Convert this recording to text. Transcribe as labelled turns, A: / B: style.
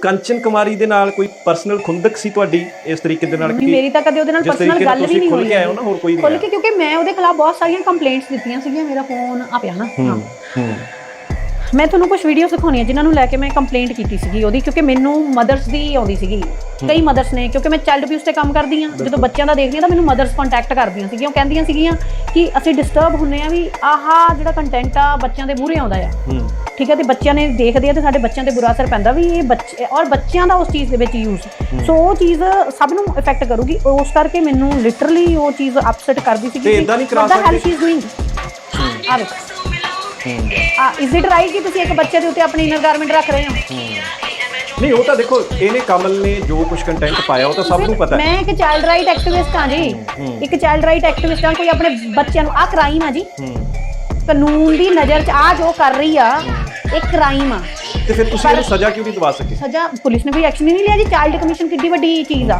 A: ਕੰਚਨ ਕੁਮਾਰੀ ਦੇ ਨਾਲ ਕੋਈ ਪਰਸਨਲ ਖੁੰਦਕ ਸੀ ਤੁਹਾਡੀ ਇਸ ਤਰੀਕੇ ਦੇ ਨਾਲ
B: ਨਹੀਂ, ਮੇਰੀ ਤਾਂ ਕਦੇ ਉਹਦੇ ਨਾਲ
A: ਜਿਸ
B: ਪਰਸਨਲ
A: ਤਰੀਕੇ ਨਾਲ
B: ਗੱਲ ਵੀ
A: ਤੁਸੀਂ
B: ਨਹੀਂ
A: ਖੁੱਲ
B: ਹੋਈ
A: ਕੇ ਆਏ ਹੋ ਨਾ ਹੋਰ ਕੋਈ ਨਹੀਂ ਆਇਆ
B: ਕੇ ਕਿਉਂਕਿ ਮੈਂ ਉਹਦੇ ਖਿਲਾਫ ਬਹੁਤ ਸਾਰੀਆਂ ਕੰਪਲੇਂਟਸ ਦਿੱਤੀਆਂ ਸੀਗੀਆਂ ਮੇਰਾ ਫੋਨ ਆ ਪਿਆ ਨਾ। ਹਾਂ
A: ਹੂੰ।
B: ਮੈਂ ਤੁਹਾਨੂੰ ਕੁਝ ਵੀਡੀਓ ਦਿਖਾਉਣੀਆਂ ਜਿਨ੍ਹਾਂ ਨੂੰ ਲੈ ਕੇ ਮੈਂ ਕੰਪਲੇਂਟ ਕੀਤੀ ਸੀਗੀ ਉਹਦੀ ਕਿਉਂਕਿ ਮੈਨੂੰ ਮਦਰਸ ਦੀ ਆਉਂਦੀ ਸੀਗੀ। ਕਈ ਮਦਰਸ ਨੇ ਕਿਉਂਕਿ ਮੈਂ ਚਾਈਲਡ ਅਬਿਊਜ਼ ਤੇ ਕੰਮ ਕਰਦੀ ਆ ਜਦੋਂ ਬੱਚਿਆਂ ਦਾ ਦੇਖਦੀ ਆ ਤਾਂ ਮੈਨੂੰ ਮਦਰਸ ਕੰਟੈਕਟ ਕਰਦੀਆਂ ਸੀਗੀਆਂ। ਉਹ ਕਹਿੰਦੀਆਂ ਸੀਗੀਆਂ ਕਿ ਅਸੀਂ ਡਿਸਟਰਬ ਹੁੰਨੇ ਆ ਵੀ ਆਹਾ ਜਿਹੜਾ ਕੰਟੈਂਟ ਆ ਬੱਚਿਆਂ ਦੇ ਮੂਹਰੇ ਆਉਂਦਾ ਆ।
A: ਹੂੰ।
B: ਠੀਕ ਹੈ ਤੇ ਬੱਚਿਆਂ ਨੇ ਦੇਖਦੇ ਆ ਤੇ ਸਾਡੇ ਬੱਚਿਆਂ ਤੇ ਬੁਰਾ ਅਸਰ ਪੈਂਦਾ ਵੀ ਇਹ ਬੱਚੇ ਔਰ ਬੱਚਿਆਂ ਦਾ ਉਸ ਚੀਜ਼ ਦੇ ਵਿੱਚ ਯੂਜ਼ ਸੋ ਉਹ ਚੀਜ਼ ਸਭ ਨੂੰ ਇਫੈਕਟ ਕਰੂਗੀ। ਉਸ ਕਰਕੇ ਮੈਨੂੰ ਲਿਟਰਲੀ ਉਹ ਚੀਜ਼ ਅਪਸੈਟ ਕਰਦੀ ਸੀ
A: ਤੇ ਏਦਾਂ ਨਹੀਂ ਕਰਾ ਸਕਦੇ?
B: ਸ਼ੀ ਇਜ਼ ਡੂਇੰਗ ਆ ਇਜ਼ ਇਟ ਰਾਈਟ ਕਿ ਤੁਸੀਂ ਇੱਕ ਬੱਚੇ ਦੇ ਉੱਤੇ ਆਪਣੀ ਇਨਰ ਗਾਰਮੈਂਟ ਰੱਖ ਰਹੇ ਹੋ?
A: ਨਹੀਂ ਉਹ ਤਾਂ ਦੇਖੋ ਇਹਨੇ ਕਮਲ ਨੇ ਜੋ ਕੁਝ ਕੰਟੈਂਟ ਪਾਇਆ ਉਹ ਤਾਂ ਸਭ ਨੂੰ ਪਤਾ ਹੈ।
B: ਮੈਂ ਇੱਕ ਚਾਈਲਡ ਰਾਈਟ ਐਕਟਿਵਿਸਟ ਹਾਂ ਜੀ। ਇੱਕ ਚਾਈਲਡ ਰਾਈਟ ਐਕਟਿਵਿਸਟ ਹਾਂ ਕੋਈ ਆਪਣੇ ਬੱਚਿਆਂ ਨੂੰ ਆ ਕ੍ਰਾਈਮ ਆ ਜੀ। ਕਾਨੂੰਨ ਦੀ ਨਜ਼ਰ 'ਚ ਆ ਜੋ ਕਰ ਰਹੀ ਆ ਇਹ ਕ੍ਰਾਈਮ ਆ।
A: ਤੇ ਫਿਰ ਤੁਸੀਂ ਇਹਨੂੰ ਸਜ਼ਾ ਕਿਉਂ ਨਹੀਂ ਦਵਾ ਸਕੇ?
B: ਸਜ਼ਾ ਪੁਲਿਸ ਨੇ ਕੋਈ ਐਕਸ਼ਨ ਹੀ ਨਹੀਂ ਲਿਆ ਜੀ। ਚਾਈਲਡ ਕਮਿਸ਼ਨ ਕਿੱਡੀ ਵੱਡੀ ਚੀਜ਼ ਆ।